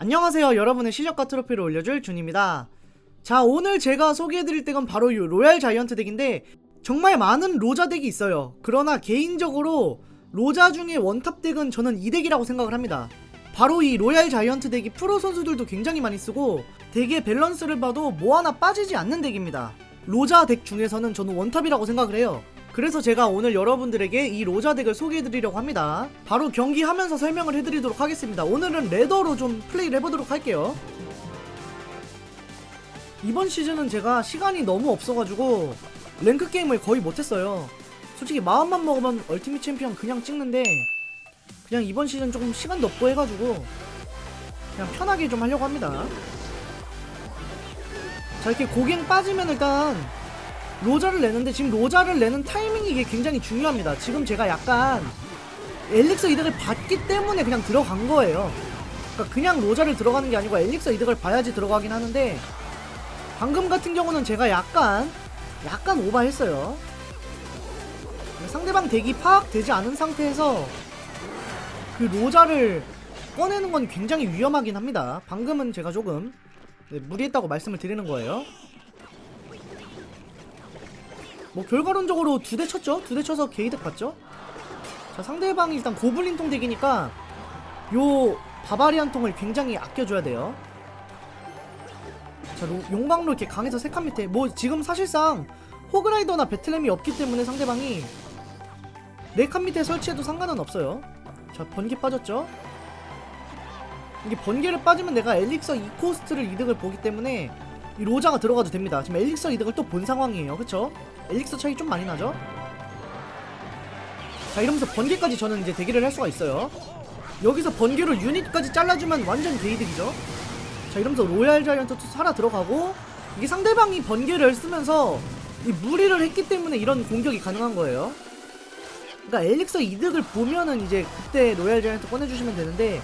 안녕하세요. 여러분의 실력과 트로피를 올려줄 준입니다. 자 오늘 제가 소개해드릴 덱은 바로 이 로얄 자이언트 덱인데 정말 많은 로자 덱이 있어요. 그러나 개인적으로 로자 중에 원탑 덱은 저는 이 덱이라고 생각을 합니다. 바로 이 로얄 자이언트 덱이 프로 선수들도 굉장히 많이 쓰고 덱의 밸런스를 봐도 뭐 하나 빠지지 않는 덱입니다. 로자 덱 중에서는 저는 원탑이라고 생각을 해요 그래서 제가 오늘 여러분들에게 이 로자 덱을 소개해드리려고 합니다. 바로 경기하면서 설명을 해드리도록 하겠습니다. 오늘은 레더로 좀 플레이를 해보도록 할게요. 이번 시즌은 제가 시간이 너무 없어가지고 랭크 게임을 거의 못했어요. 솔직히 마음만 먹으면 얼티밋 챔피언 그냥 찍는데 그냥 이번 시즌 조금 시간도 없고 해가지고 그냥 편하게 좀 하려고 합니다. 자 이렇게 고갱 빠지면 일단 로자를 내는데 지금 로자를 내는 타이밍이 굉장히 중요합니다. 지금 제가 약간 엘릭서 이득을 받기 때문에 그냥 들어간 거예요. 그러니까 그냥 로자를 들어가는 게 아니고 엘릭서 이득을 봐야지 들어가긴 하는데 방금 같은 경우는 제가 약간 약간 오버했어요. 상대방 덱이 파악되지 않은 상태에서 그 로자를 꺼내는 건 굉장히 위험하긴 합니다. 방금은 제가 조금 네, 무리했다고 말씀을 드리는 거예요. 뭐 결과론적으로 두 대 쳤죠? 두 대 쳐서 게이득 봤죠? 자 상대방이 일단 고블린통 덱이니까 요 바바리안 통을 굉장히 아껴줘야 돼요 자 로- 용광로 이렇게 강해서 세칸 밑에 뭐 지금 사실상 호그라이더나 배틀램이 없기 때문에 상대방이 네 칸 밑에 설치해도 상관은 없어요 자 번개 빠졌죠? 이게 번개를 빠지면 내가 엘릭서 2코스트를 이득을 보기 때문에 이 로자가 들어가도 됩니다. 지금 엘릭서 이득을 또 본 상황이에요. 그쵸? 엘릭서 차이 좀 많이 나죠? 자 이러면서 번개까지 저는 이제 대기를 할 수가 있어요. 여기서 번개로 유닛까지 잘라주면 완전 개이득이죠? 자 이러면서 로얄 자이언트 투 살아 들어가고 이게 상대방이 번개를 쓰면서 이 무리를 했기 때문에 이런 공격이 가능한 거예요. 그러니까 엘릭서 이득을 보면은 이제 그때 로얄 자이언트 꺼내주시면 되는데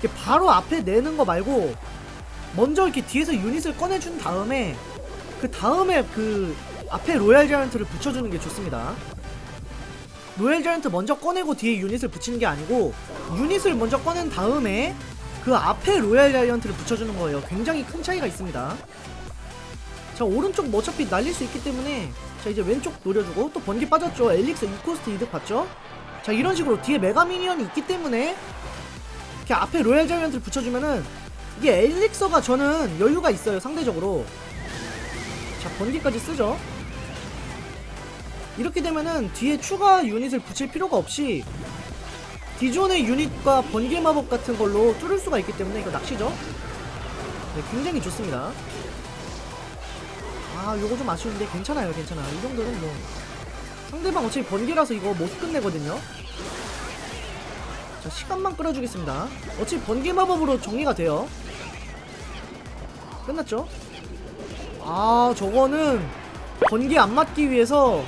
이렇게 바로 앞에 내는 거 말고 먼저 이렇게 뒤에서 유닛을 꺼내준 다음에 그 다음에 그 앞에 로얄 자이언트를 붙여주는 게 좋습니다. 로얄 자이언트 먼저 꺼내고 뒤에 유닛을 붙이는 게 아니고 유닛을 먼저 꺼낸 다음에 그 앞에 로얄 자이언트를 붙여주는 거예요. 굉장히 큰 차이가 있습니다. 자 오른쪽 뭐 어차피 날릴 수 있기 때문에 자 이제 왼쪽 노려주고 또 번개 빠졌죠. 엘릭스 2코스트 이득 봤죠. 자 이런 식으로 뒤에 메가 미니언이 있기 때문에 이렇게 앞에 로얄 자이언트를 붙여주면은 이게 엘릭서가 저는 여유가 있어요 상대적으로. 자 번개까지 쓰죠. 이렇게 되면은 뒤에 추가 유닛을 붙일 필요가 없이 기존의 유닛과 번개 마법 같은 걸로 뚫을 수가 있기 때문에 이거 낚시죠. 네 굉장히 좋습니다. 아 요거 좀 아쉬운데 괜찮아요 괜찮아. 이 정도는 뭐. 상대방 어차피 번개라서 이거 못 끝내거든요 자 시간만 끌어주겠습니다. 어차피 번개 마법으로 정리가 돼요. 끝났죠? 아 저거는 번개 안 맞기 위해서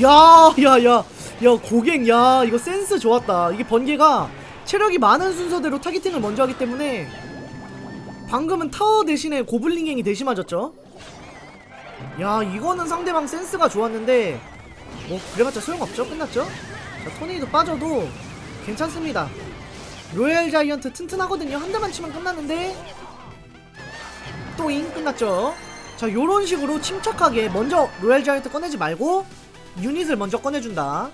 야야 야 야 고갱 야 이거 센스 좋았다. 이게 번개가 체력이 많은 순서대로 타겟팅을 먼저 하기 때문에 방금은 타워 대신에 고블린갱이 대시 맞았죠? 야 이거는 상대방 센스가 좋았는데 뭐 그래봤자 소용없죠? 끝났죠? 자 토네이도 빠져도 괜찮습니다. 로얄 자이언트 튼튼하거든요. 한 대만 치면 끝났는데 또잉 끝났죠. 자 요런 식으로 침착하게 먼저 로얄 자이언트 꺼내지 말고 유닛을 먼저 꺼내준다.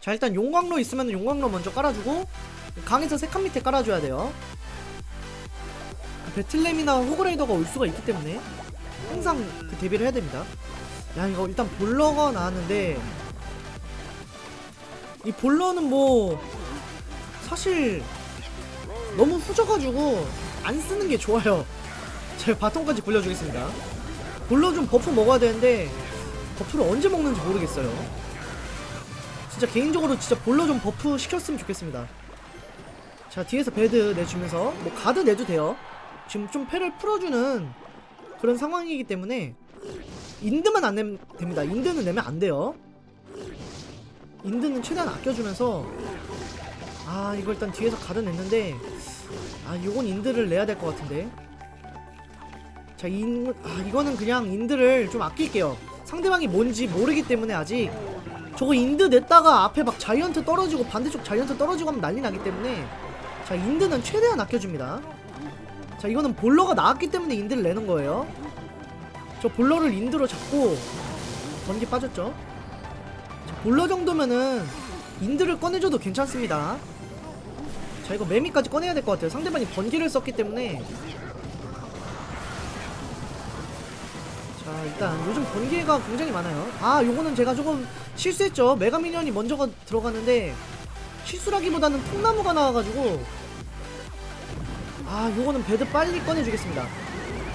자 일단 용광로 있으면 용광로 먼저 깔아주고 강에서 세칸 밑에 깔아줘야 돼요. 그 배틀램이나 호그레이더가 올 수가 있기 때문에 항상 그 대비를 해야 됩니다. 야 이거 일단 볼러가 나왔는데 이 볼러는 뭐 사실 너무 후져가지고 안 쓰는 게 좋아요. 제가 바통까지 굴려주겠습니다. 볼러 좀 버프 먹어야 되는데 버프를 언제 먹는지 모르겠어요. 진짜 개인적으로 진짜 볼러 좀 버프 시켰으면 좋겠습니다. 자 뒤에서 베드 내주면서 뭐 가드 내도 돼요 지금 좀 패를 풀어주는 그런 상황이기 때문에 인드만 안 내면 됩니다. 인드는 내면 안 돼요. 인드는 최대한 아껴주면서 아 이거 일단 뒤에서 가려냈는데 아 요건 인드를 내야 될 것 같은데 자, 인, 아, 이거는 그냥 인드를 좀 아낄게요. 상대방이 뭔지 모르기 때문에 아직 저거 인드 냈다가 앞에 막 자이언트 떨어지고 반대쪽 자이언트 떨어지고 하면 난리 나기 때문에 자, 인드는 최대한 아껴줍니다. 자, 이거는 볼러가 나왔기 때문에 인드를 내는 거예요. 저 볼러를 인드로 잡고 번개 빠졌죠. 자, 볼러 정도면은 인드를 꺼내줘도 괜찮습니다. 자, 이거 매미까지 꺼내야 될 것 같아요. 상대방이 번개를 썼기 때문에 자 일단 요즘 번개가 굉장히 많아요 아 요거는 제가 조금 실수했죠 메가미니언이 먼저가 들어갔는데 실수라기보다는 통나무가 나와가지고 아 요거는 배드 빨리 꺼내주겠습니다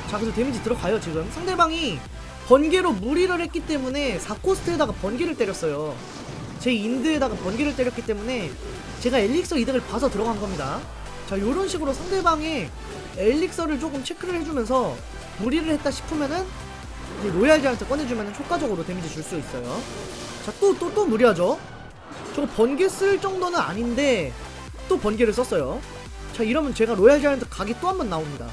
자 그래서 데미지 들어가요 지금 상대방이 번개로 무리를 했기 때문에 4코스트에다가 번개를 때렸어요 제 인드에다가 번개를 때렸기 때문에 제가 엘릭서 이득을 봐서 들어간 겁니다 자 요런 식으로 상대방의 엘릭서를 조금 체크를 해주면서 무리를 했다 싶으면은 이제 로얄 제한테 꺼내주면 효과적으로 데미지 줄 수 있어요. 자, 또, 또, 또 무리하죠? 저거 번개 쓸 정도는 아닌데, 또 번개를 썼어요. 자, 이러면 제가 로얄 제한테 각이 또 한 번 나옵니다.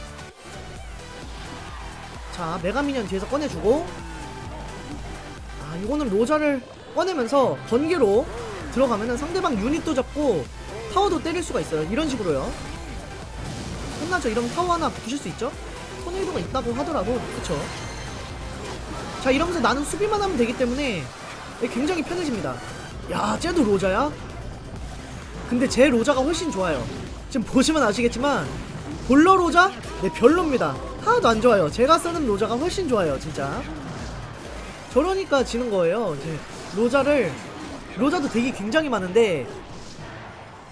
자, 메가미니언 뒤에서 꺼내주고, 아, 이거는 로자를 꺼내면서 번개로 들어가면은 상대방 유닛도 잡고, 타워도 때릴 수가 있어요. 이런 식으로요. 끝나죠? 이러면 타워 하나 부실 수 있죠? 토네이도가 있다고 하더라도, 그쵸? 자 이러면서 나는 수비만 하면 되기 때문에 굉장히 편해집니다 야 쟤도 로자야? 근데 제 로자가 훨씬 좋아요 지금 보시면 아시겠지만 볼러 로자? 네 별로입니다 하나도 안 좋아요 제가 쓰는 로자가 훨씬 좋아요 진짜 저러니까 지는 거예요 이제 로자를 로자도 되게 굉장히 많은데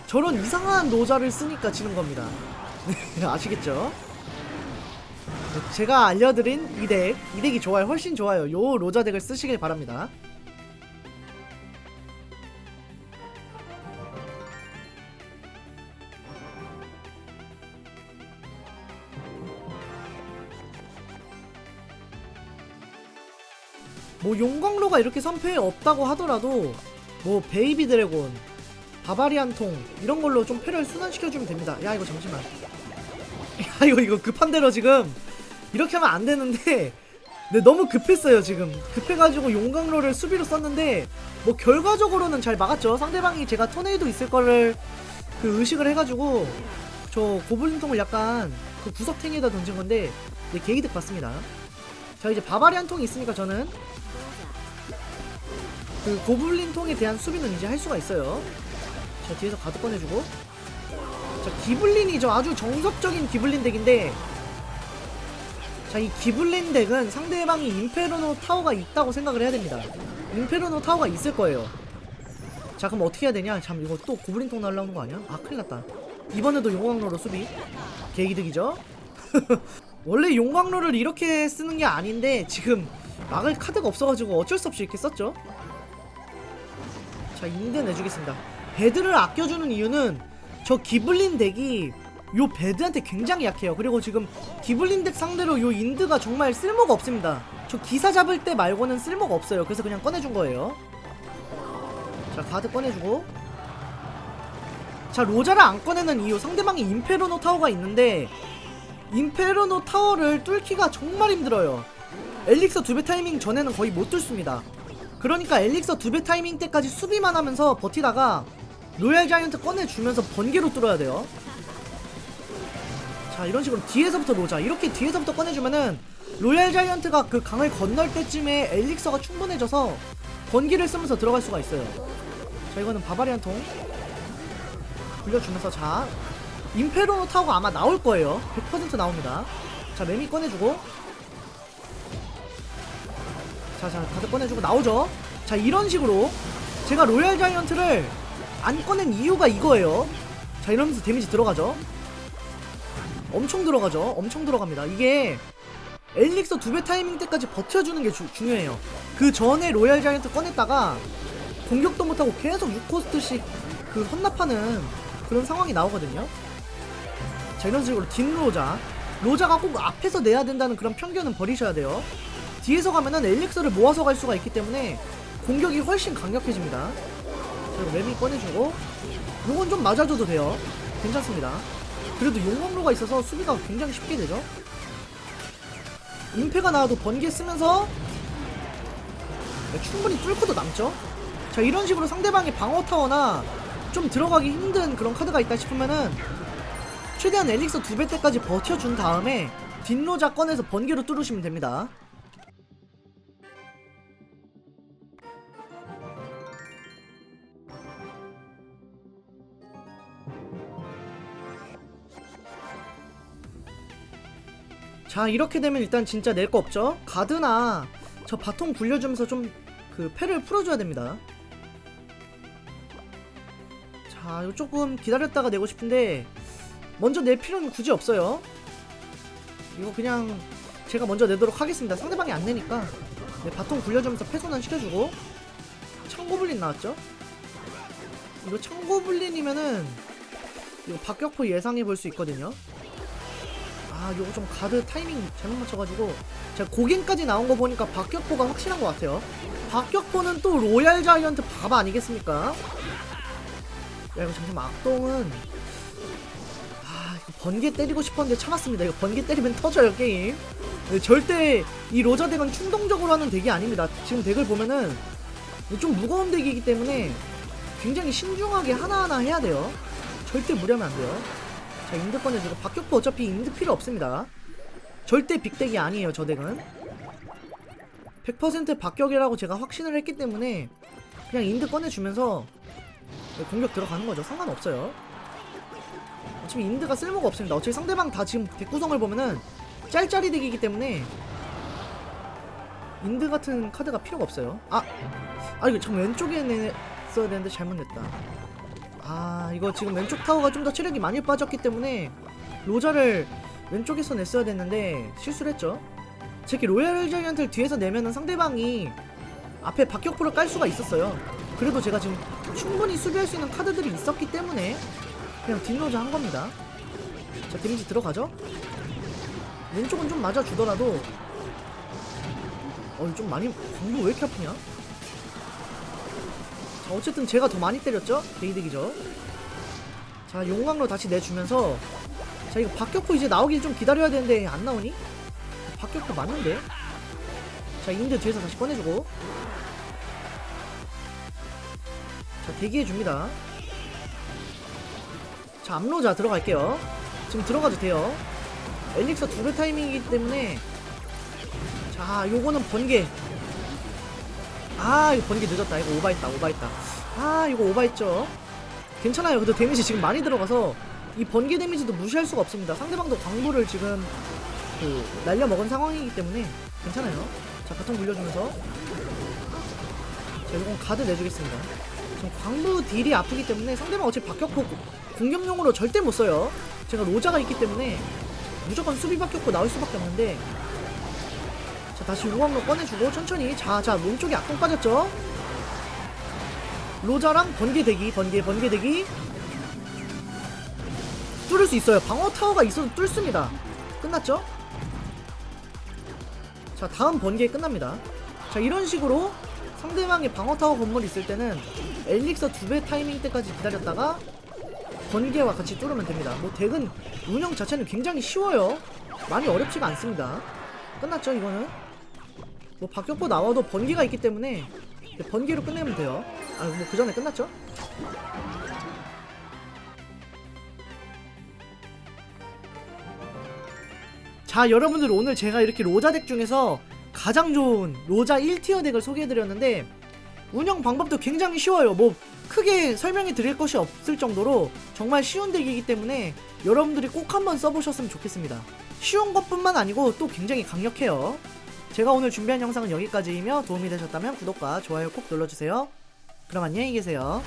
저런 이상한 로자를 쓰니까 지는 겁니다 아시겠죠? 제가 알려드린 이 덱, 이 덱이 좋아요. 훨씬 좋아요. 요 로자 덱을 쓰시길 바랍니다. 뭐 용광로가 이렇게 선패에 없다고 하더라도 뭐 베이비 드래곤, 바바리안 통 이런 걸로 좀 패를 순환시켜주면 됩니다. 야 이거 잠시만. 야 이거 이거 급한 대로 지금 이렇게 하면 안 되는데 네, 너무 급했어요 지금 급해가지고 용광로를 수비로 썼는데 뭐 결과적으로는 잘 막았죠 상대방이 제가 토네이도 있을 거를 그 의식을 해가지고 저 고블린통을 약간 그 구석탱이에다 던진 건데 네, 개이득 봤습니다 자 이제 바바리안 통이 있으니까 저는 그 고블린 통에 대한 수비는 이제 할 수가 있어요 자 뒤에서 가드 꺼내주고 자 기블린이죠 아주 정석적인 기블린 덱인데 자, 이 기블린 덱은 상대방이 임페르노 타워가 있다고 생각을 해야 됩니다. 임페르노 타워가 있을 거예요. 자, 그럼 어떻게 해야 되냐? 참, 이거 또 고블린 통 날라오는 거 아니야? 아, 큰일 났다. 이번에도 용광로로 수비. 개이득이죠? 원래 용광로를 이렇게 쓰는 게 아닌데, 지금 막을 카드가 없어가지고 어쩔 수 없이 이렇게 썼죠? 자, 인드 내주겠습니다. 배드를 아껴주는 이유는 저 기블린 덱이 요 배드한테 굉장히 약해요. 그리고 지금 기블린 덱 상대로 요 인드가 정말 쓸모가 없습니다. 저 기사 잡을 때 말고는 쓸모가 없어요. 그래서 그냥 꺼내준 거예요. 자, 가드 꺼내주고. 자, 로자를 안 꺼내는 이유. 상대방이 임페르노 타워가 있는데, 임페르노 타워를 뚫기가 정말 힘들어요. 엘릭서 두 배 타이밍 전에는 거의 못 뚫습니다. 그러니까 엘릭서 두 배 타이밍 때까지 수비만 하면서 버티다가 로얄 자이언트 꺼내주면서 번개로 뚫어야 돼요. 자 이런 식으로 뒤에서부터 놓자. 이렇게 뒤에서부터 꺼내주면은 로얄 자이언트가 그 강을 건널 때쯤에 엘릭서가 충분해져서 번기를 쓰면서 들어갈 수가 있어요. 자 이거는 바바리안 통 굴려주면서 자 임페로노 타워가 아마 나올 거예요. 100% 나옵니다. 자 매미 꺼내주고 자자 다들 꺼내주고 나오죠 자 이런 식으로 제가 로얄 자이언트를 안 꺼낸 이유가 이거예요 자 이러면서 데미지 들어가죠 엄청 들어가죠. 엄청 들어갑니다. 이게 엘릭서 두 배 타이밍 때까지 버텨주는 게 주, 중요해요. 그 전에 로얄 자이언트 꺼냈다가 공격도 못하고 계속 6코스트씩 그 헌납하는 그런 상황이 나오거든요. 자 이런 식으로 뒷로자 로자가 꼭 앞에서 내야 된다는 그런 편견은 버리셔야 돼요. 뒤에서 가면은 엘릭서를 모아서 갈 수가 있기 때문에 공격이 훨씬 강력해집니다. 자 맵이 꺼내주고 요건 좀 맞아줘도 돼요. 괜찮습니다. 그래도 용광로가 있어서 수비가 굉장히 쉽게 되죠. 임페가 나와도 번개 쓰면서 네, 충분히 뚫고도 남죠. 자 이런 식으로 상대방의 방어 타워나 좀 들어가기 힘든 그런 카드가 있다 싶으면은 최대한 엘릭서 두 배 때까지 버텨준 다음에 뒷로자 꺼내서 번개로 뚫으시면 됩니다. 자 이렇게 되면 일단 진짜 낼 거 없죠? 가드나 저 바통 굴려주면서 좀 그 패를 풀어줘야 됩니다. 자 이거 조금 기다렸다가 내고 싶은데 먼저 낼 필요는 굳이 없어요. 이거 그냥 제가 먼저 내도록 하겠습니다. 상대방이 안 내니까. 네, 바통 굴려주면서 패선은 시켜주고. 창고블린 나왔죠? 이거 창고블린이면은 이거 박격포 예상해 볼 수 있거든요 아 요거 좀 가드 타이밍 잘못 맞춰가지고 제가 고갱까지 나온 거 보니까 박격포가 확실한 것 같아요. 박격포는 또 로얄 자이언트 밥 아니겠습니까? 야 이거 잠시만 악동은. 아 이거 번개 때리고 싶었는데 참았습니다. 이거 번개 때리면 터져요 게임. 네, 절대 이 로저 덱은 충동적으로 하는 덱이 아닙니다. 지금 덱을 보면은 좀 무거운 덱이기 때문에 굉장히 신중하게 하나하나 해야 돼요. 절대 무리하면 안 돼요 자 인드 꺼내주고 박격포 어차피 인드 필요 없습니다. 절대 빅덱이 아니에요 저 덱은. 100% 박격이라고 제가 확신을 했기 때문에 그냥 인드 꺼내주면서 공격 들어가는 거죠. 상관없어요. 어차피 인드가 쓸모가 없습니다. 어차피 상대방 다 지금 덱 구성을 보면은 짤짤이 덱이기 때문에 인드 같은 카드가 필요가 없어요. 아! 아 이거 참 왼쪽에 냈어야 되는데 잘못 냈다 아 이거 지금 왼쪽 타워가 좀 더 체력이 많이 빠졌기 때문에 로자를 왼쪽에서 냈어야 됐는데 실수를 했죠. 특히 로얄 자이언트를 뒤에서 내면은 상대방이 앞에 박격포를 깔 수가 있었어요. 그래도 제가 지금 충분히 수비할 수 있는 카드들이 있었기 때문에 그냥 뒷로자 한 겁니다. 자 데미지 들어가죠? 왼쪽은 좀 맞아주더라도 어좀 많이 광부 왜 이렇게 아프냐 자 어쨌든 제가 더 많이 때렸죠? 게이득이죠. 자 용광로 다시 내주면서. 자 이거 박격포 이제 나오길 좀 기다려야 되는데 안 나오니? 박격포 맞는데? 자 인드 뒤에서 다시 꺼내주고. 자 대기해줍니다. 자 암로자 들어갈게요. 지금 들어가도 돼요. 엘릭서 두배 타이밍이기 때문에. 자 요거는 번개 아 이거 번개 늦었다. 이거 오바했다 오바했다. 아 이거 오바했죠. 괜찮아요. 그래도 데미지 지금 많이 들어가서 이 번개 데미지도 무시할 수가 없습니다. 상대방도 광부를 지금 그 날려 먹은 상황이기 때문에 괜찮아요. 자 바통 굴려주면서 자 이건 가드 내주겠습니다. 지금 광부 딜이 아프기 때문에 상대방 어차피 박격포 공격용으로 절대 못 써요. 제가 로자가 있기 때문에 무조건 수비 박격포 나올 수밖에 없는데 자 다시 용광로 꺼내주고 천천히. 자자 왼쪽에 악동 빠졌죠? 로자랑 번개 대기 번개 번개 대기. 뚫을 수 있어요. 방어 타워가 있어도 뚫습니다. 끝났죠? 자 다음 번개 끝납니다. 자 이런 식으로 상대방의 방어 타워 건물이 있을 때는 엘릭서 두 배 타이밍 때까지 기다렸다가 번개와 같이 뚫으면 됩니다. 뭐 덱은 운영 자체는 굉장히 쉬워요. 많이 어렵지가 않습니다. 끝났죠 이거는 뭐 박격포 나와도 번개가 있기 때문에 번개로 끝내면 돼요. 아 뭐 그 전에 끝났죠? 자 여러분들 오늘 제가 이렇게 로자 덱 중에서 가장 좋은 로자 1티어 덱을 소개해드렸는데 운영 방법도 굉장히 쉬워요. 뭐 크게 설명해 드릴 것이 없을 정도로 정말 쉬운 덱이기 때문에 여러분들이 꼭 한번 써보셨으면 좋겠습니다. 쉬운 것뿐만 아니고 또 굉장히 강력해요 제가 오늘 준비한 영상은 여기까지이며 도움이 되셨다면 구독과 좋아요 꼭 눌러주세요. 그럼 안녕히 계세요